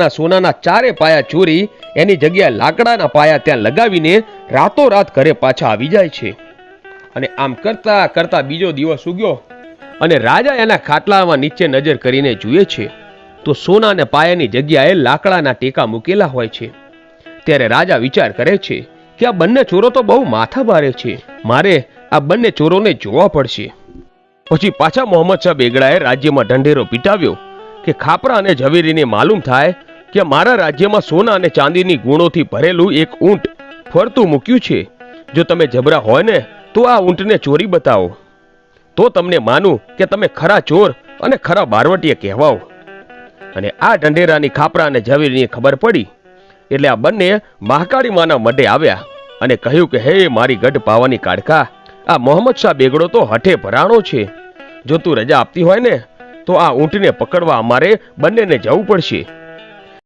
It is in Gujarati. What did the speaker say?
સોનાના ચારે પાયા ચોરી, એની જગ્યાએ લાકડાના પાયા ત્યાં લગાવીને રાતોરાત ઘરે પાછા આવી જાય છે. અને આમ કરતા કરતા બીજો દિવસ ઉગ્યો અને રાજા એના ખાટલામાં નીચે નજર કરીને જુએ છે તો સોના અને પાયાની જગ્યાએ લાકડાના ટેકા મૂકેલા હોય છે. ત્યારે રાજા વિચાર કરે છે કે આ બંને ચોરો તો બહુ માથા ભારે છે. મારે આ બંને ચોરોને જોવા પડશે. પછી પાછા મોહમ્મદ શાહ બેગડાએ રાજ્યમાં ઢંઢેરો પીટાવ્યો કે ખાપરા અને ઝવેરીને માલુમ થાય કે મારા રાજ્યમાં સોના અને ચાંદીની ગુણોથી ભરેલું એક ઊંટ ફરતું મૂક્યું છે. જો તમે જબરા હોય ને, તો આ ઊંટને ચોરી બતાવો. તો તમને માનું કે તમે ખરા ચોર અને ખરા બારવટીએ કહેવાઓ. અને આ ઢંઢેરાની ખાપરા અને ઝવેરીની ખબર પડી. એટલે આ બંને મહાકાળી માના મઢે આવ્યા અને કહ્યું કે, હે મારી ગઢ પાવાની કાઢકા આ મોહમ્મદ શાહ બેગડો તો હઠે ભરાણો છે. જો તું રજા આપતી હોય ને તો આ ઊંટને પકડવા અમારે બંનેને જવું પડશે.